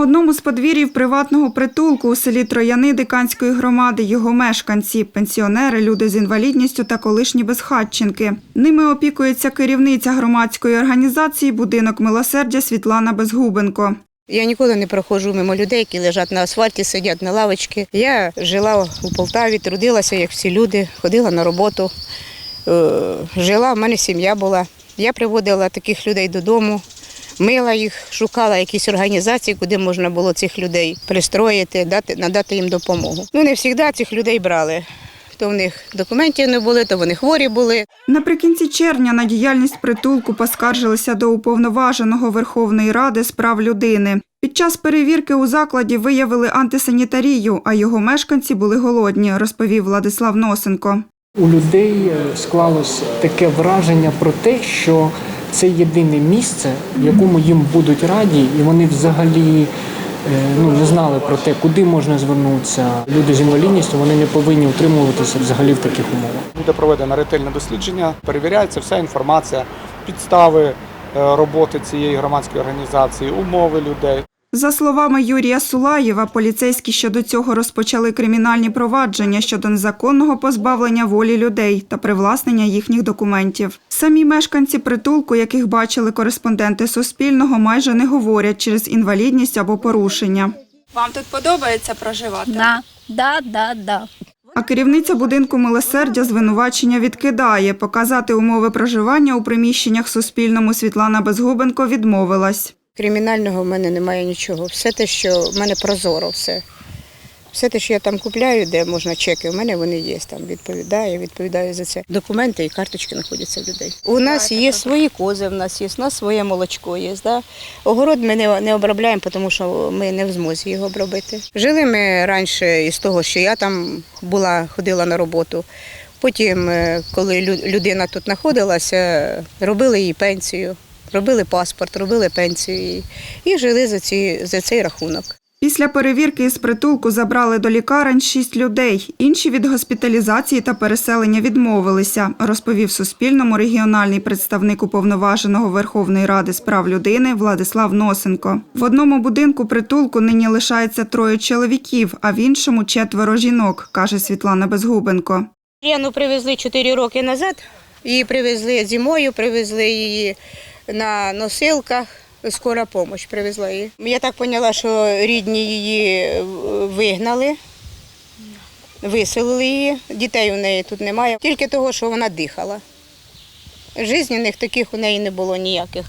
Одному з подвір'їв приватного притулку у селі Трояни Диканської громади його мешканці, пенсіонери, люди з інвалідністю та колишні безхатченки. Ними опікується керівниця громадської організації Будинок милосердя Світлана Безгубенко. Я ніколи не проходжу мимо людей, які лежать на асфальті, сидять на лавочці. Я жила у Полтаві, трудилася, як всі люди, ходила на роботу, е, жила, в мене сім'я була. Я приводила таких людей додому, мила їх, шукала якісь організації, куди можна було цих людей пристроїти, дати, надати їм допомогу. Ну, не завжди цих людей брали. То в них документів не були, то вони хворі були. Наприкінці червня на діяльність притулку поскаржилися до уповноваженого Верховної Ради з прав людини. Під час перевірки у закладі виявили антисанітарію, а його мешканці були голодні, розповів Владислав Носенко. У людей е, склалось таке враження про те, що це єдине місце, в якому їм будуть раді, і вони взагалі е, ну, не знали про те, куди можна звернутися. Люди з інвалідністю вони не повинні утримуватися взагалі в таких умовах. Буде проведено ретельне дослідження, перевіряється вся інформація, підстави е, роботи цієї громадської організації, умови людей. За словами Юрія Сулаєва, поліцейські щодо цього розпочали кримінальні провадження щодо незаконного позбавлення волі людей та привласнення їхніх документів. Самі мешканці притулку, яких бачили кореспонденти Суспільного, майже не говорять через інвалідність або порушення. Вам тут подобається проживати? Да, да, да, да. А керівниця будинку милосердя звинувачення відкидає. Показати умови проживання у приміщеннях Суспільному Світлана Безгубенко відмовилась. Кримінального в мене немає нічого. Все те, що в мене прозоро, все. Все те, що я там купляю, де можна чеки, у мене вони є. Там відповідаю, відповідаю за це. Документи і карточки знаходяться в людей. У нас є свої кози, в нас є, у нас своє молочко є. Да? Огород ми не, не обробляємо, тому що ми не в змозі його обробити. Жили ми раніше із того, що я там була, ходила на роботу. Потім, е, коли людина тут знаходилася, робили їй пенсію, робили паспорт, робили пенсію і жили за, ці, за цей рахунок. Після перевірки із притулку забрали до лікарень шість людей. Інші від госпіталізації та переселення відмовилися, розповів Суспільному регіональний представник уповноваженого Верховної Ради з прав людини Владислав Носенко. В одному будинку притулку нині лишається троє чоловіків, а в іншому четверо жінок, каже Світлана Безгубенко. Яну привезли 4 роки назад. Її привезли зимою, привезли її на носилках. Скора допомога привезла її. Я так поняла, що рідні її е, вигнали, виселили її. Дітей у неї тут немає. Тільки того, що вона дихала. Жизненних таких у неї не було ніяких.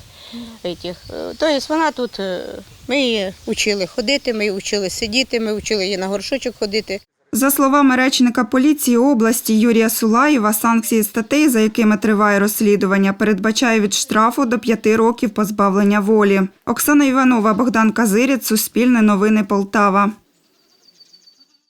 Этих. Е, Тобто вона тут, е, ми її вчили ходити, ми її вчили сидіти, ми вчили її на горшочок ходити. За словами речника поліції області Юрія Сулаєва, санкції статей, за якими триває розслідування, передбачає від штрафу до п'яти років позбавлення волі. Оксана Іванова, Богдан Казирєць, Суспільне новини Полтава.